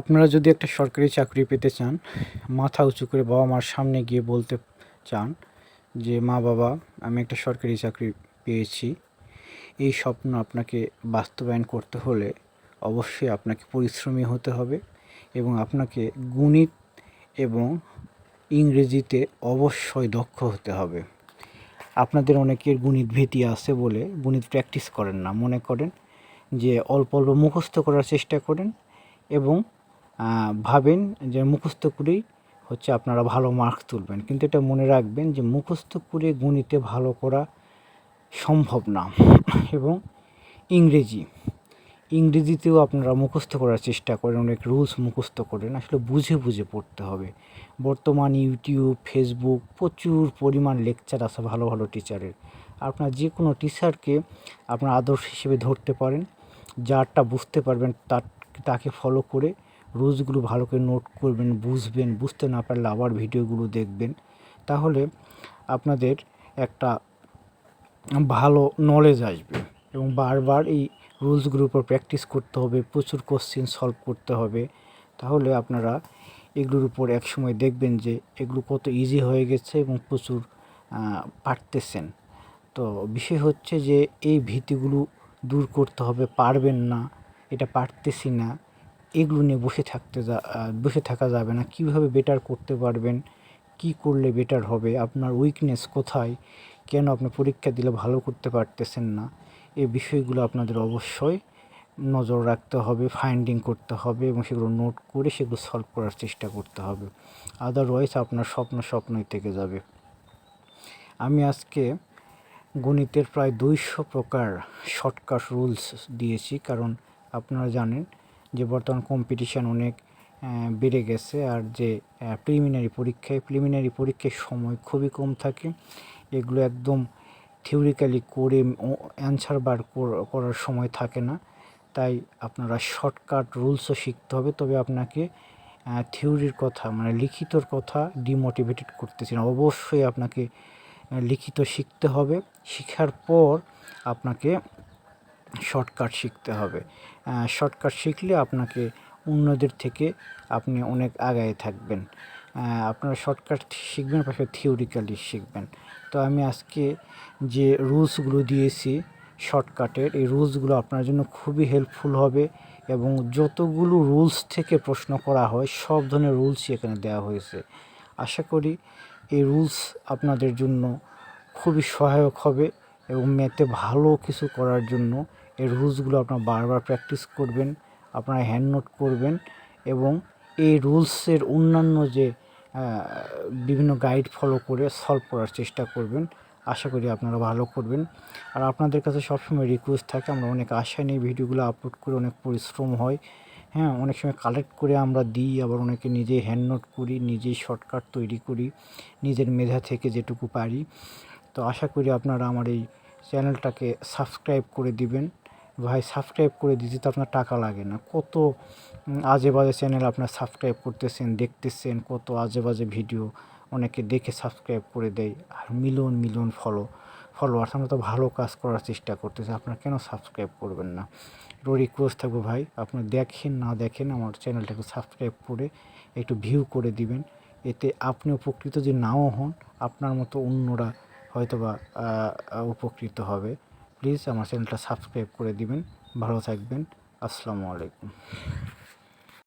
আপনারা যদি একটা সরকারি চাকরি পেতে চান, মাথা উঁচু করে বাবা মার সামনে গিয়ে বলতে চান যে, মা বাবা, আমি একটা সরকারি চাকরি পেয়েছি। এই স্বপ্ন আপনাকে বাস্তবায়ন করতে হলে অবশ্যই আপনাকে পরিশ্রমী হতে হবে এবং আপনাকে গণিত এবং ইংরেজিতে অবশ্যই দক্ষ হতে হবে। আপনাদের অনেকের গণিত ভীতি আছে বলে গণিত প্র্যাকটিস করেন না। মনে করেন যে, অল্প অল্প মুখস্থ করার চেষ্টা করেন এবং ভাবেন যে মুখস্থ করেই হচ্ছে আপনারা ভালো মার্কস তুলবেন। কিন্তু এটা মনে রাখবেন যে মুখস্থ করে গণিতে ভালো করা সম্ভব না। এবং ইংরেজি, ইংরেজিতেও আপনারা মুখস্থ করার চেষ্টা করেন, অনেক রুলস মুখস্থ করেন, আসলে বুঝে বুঝে পড়তে হবে। বর্তমান ইউটিউব ফেসবুক প্রচুর পরিমাণ লেকচার আছে ভালো ভালো টিচারের আপনার যে কোনো টিচারকে আপনার আদর্শ হিসেবে ধরতে পারেন, যারটা বুঝতে পারবেন তার, তাকে ফলো করে রুলসগুলো ভালো করে নোট করবেন, বুঝবেন, বুঝতে না পারলে আবার ভিডিওগুলো দেখবেন। তাহলে আপনাদের একটা ভালো নলেজ আসবে এবং বারবার এই রুলসগুলোর উপর প্র্যাকটিস করতে হবে, প্রচুর কোশ্চেন সলভ করতে হবে। তাহলে আপনারা এগুলোর উপর একসময় দেখবেন যে এগুলো কত ইজি হয়ে গেছে এবং প্রচুর পারতেছেন। তো বিষয় হচ্ছে যে এই ভীতিগুলো দূর করতে হবে, পারবেন না, এটা পারতেছি না। এগুলো নিয়ে বসে থাকতে যা বসে থাকা যাবে না। কীভাবে বেটার করতে পারবেন? কি করলে বেটার হবে? আপনার উইকনেস কোথায়? কেন আপনি পরীক্ষা দিলে ভালো করতে পারতেছেন না? এই বিষয়গুলো আপনাদের অবশ্যই নজর রাখতে হবে ফাইন্ডিং করতে হবে এবং সেগুলো নোট করে সেগুলো সলভ করার চেষ্টা করতে হবে। আদারওয়াইজ আপনার স্বপ্ন স্বপ্নই থেকে যাবে। আমি আজকে গণিতের প্রায় দুইশো প্রকার শর্টকাট রুলস দিয়েছি, কারণ আপনারা জানেন যে বর্তমান কম্পিটিশান অনেক বেড়ে গেছে আর যে প্রিলিমিনারি পরীক্ষায় প্রিলিমিনারি পরীক্ষার সময় খুবই কম থাকে। এগুলো একদম থিওরিক্যালি করে অ্যান্সার বার কর- করার সময় থাকে না। তাই আপনারা শর্টকাট রুলসও শিখতে হবে। তবে আপনাকে থিওরির কথা মানে লিখিতর কথা ডিমোটিভেটেড করতেছি না। অবশ্যই আপনাকে লিখিত শিখতে হবে। শেখার পর আপনাকে শর্টকাট শিখতে হবে। শর্টকাট শিখলে আপনাকে অন্যদের থেকে আপনি অনেক আগায় থাকবেন। আপনারা শর্টকাট শিখবেন, পাশে থিওরিক্যালি শিখবেন। তো আমি আজকে যে রুলসগুলো দিয়েছি শর্টকাটের এই রুলসগুলো আপনার জন্য খুবই হেল্পফুল হবে এবং যতগুলো রুলস থেকে প্রশ্ন করা হয়, সব ধরনের রুলসই এখানে দেওয়া হয়েছে। আশা করি এই রুলস আপনাদের জন্য খুবই সহায়ক হবে এবং ম্যাথে ভালো কিছু করার জন্য এই রুলসগুলো আপনার বারবার প্র্যাকটিস করবেন, আপনারা হ্যান্ড নোট করবেন এবং এই রুলসের অন্যান্য যে বিভিন্ন গাইড ফলো করে সলভ করার চেষ্টা করবেন। আশা করি আপনারা ভালো করবেন। আর আপনাদের কাছে সবসময় রিকোয়েস্ট থাকে, আমরা অনেক আশা নিয়ে ভিডিওগুলো আপলোড করে অনেক পরিশ্রম হয়। হ্যাঁ অনেক সময় কালেক্ট করে আমরা দিই, আবার অনেকে নিজে হ্যান্ড নোট করি নিজেই শর্টকাট তৈরি করি, নিজের মেধা থেকে যেটুকু পারি। তো আশা করি আপনারা আমার এই চ্যানেলটাকে সাবস্ক্রাইব করে দিবেন। ভাই সাবস্ক্রাইব করে দিতে তো আপনার টাকা লাগে না। কত আজে বাজে চ্যানেল আপনার সাবস্ক্রাইব করতেছেন, দেখতেছেন, কত আজে বাজে ভিডিও অনেকে দেখে সাবস্ক্রাইব করে দেয়, আর মিলিয়ন মিলিয়ন ফলো ফলোয়ার্স আমরা তো ভালো কাজ করার চেষ্টা করতেছি, আপনারা কেন সাবস্ক্রাইব করবেন না? একটু রিকোয়েস্ট থাকবে ভাই, আপনি দেখেন, না দেখেন, আমার চ্যানেলটাকে সাবস্ক্রাইব করে একটু ভিউ করে দিবেন। এতে আপনি উপকৃত যদি নাও হন, আপনার মতো অন্যরা হয়তোবা উপকৃত হবে। প্লিজ আমার চ্যানেলটা সাবস্ক্রাইব করে দিবেন। ভালো থাকবেন। আসসালামু আলাইকুম।